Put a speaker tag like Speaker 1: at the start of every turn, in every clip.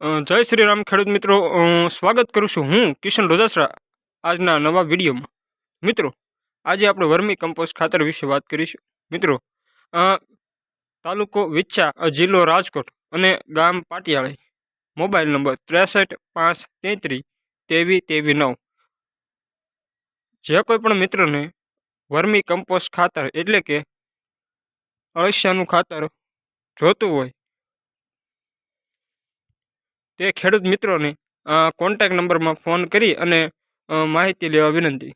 Speaker 1: જય શ્રી રામ ખેડૂત મિત્રો. સ્વાગત કરું છું હું કિશન રોજાસરા આજના નવા વિડીયોમાં. મિત્રો, આજે આપણે વર્મી કમ્પોસ્ટ ખાતર વિશે વાત કરીશું. મિત્રો તાલુકો વિચ્છા જિલ્લો રાજકોટ અને ગામ પાટિયાળી. મોબાઈલ નંબર ત્રેસઠ પાંચ તેત્રીસ તેવી તેવી નવ. જે કોઈ પણ મિત્રને વર્મી કમ્પોસ્ટ ખાતર એટલે કે અળસિયાનું ખાતર જોતું હોય તે ખેડૂત મિત્રોને કોન્ટેક નંબરમાં ફોન કરી અને માહિતી લેવા વિનંતી.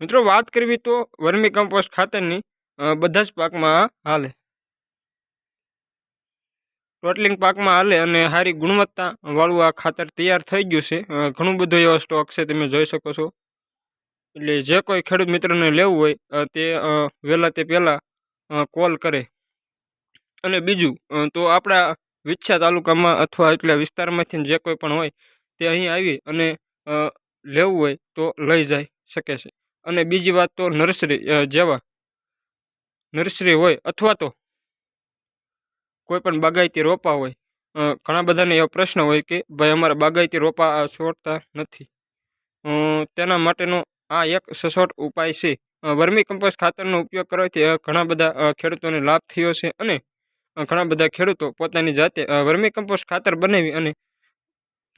Speaker 1: મિત્રો, વાત કરવી તો વર્મી કમ્પોસ્ટ ખાતરની બધા જ પાકમાં હાલે. ટોટલિંગ પાકમાં હાલે અને સારી ગુણવત્તાવાળું આ ખાતર તૈયાર થઈ ગયું છે. ઘણું બધું એવો સ્ટોક છે, તમે જોઈ શકો છો. એટલે જે કોઈ ખેડૂત મિત્રને લેવું હોય તે વહેલા તે પહેલાં કોલ કરે. અને બીજું તો આપણા વિચ્છા તાલુકામાં અથવા એટલા વિસ્તારમાંથી જે કોઈ પણ હોય, તે અહીં આવી અને લેવું હોય તો લઈ જઈ શકે છે. અને બીજી વાત તો નર્સરી જેવા નર્સરી હોય અથવા તો કોઈ પણ બાગાયતી રોપા હોય ઘણા બધાને એવો પ્રશ્ન હોય કે, ભાઈ, અમારા બાગાયતી રોપા છોડતા નથી. તેના માટેનો આ એક સચોટ ઉપાય છે. વર્મી કમ્પોસ્ટ ખાતરનો ઉપયોગ કરવાથી ઘણા બધા ખેડૂતોને લાભ થયો છે અને ઘણા બધા ખેડૂતો પોતાની જાતે વર્મી કમ્પોસ્ટ ખાતર બનાવી અને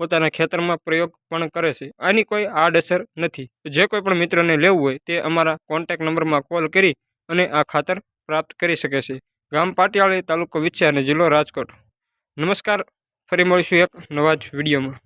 Speaker 1: પોતાના ખેતરમાં પ્રયોગ પણ કરે છે. આની કોઈ આડઅસર નથી. જે કોઈ પણ મિત્રને લેવું હોય તે અમારા કોન્ટેક નંબરમાં કોલ કરી અને આ ખાતર પ્રાપ્ત કરી શકે છે. ગામ પાટિયાળી તાલુકો વિછા અને જિલ્લો રાજકોટ. નમસ્કાર. ફરી મળીશું એક નવા જ વિડીયોમાં.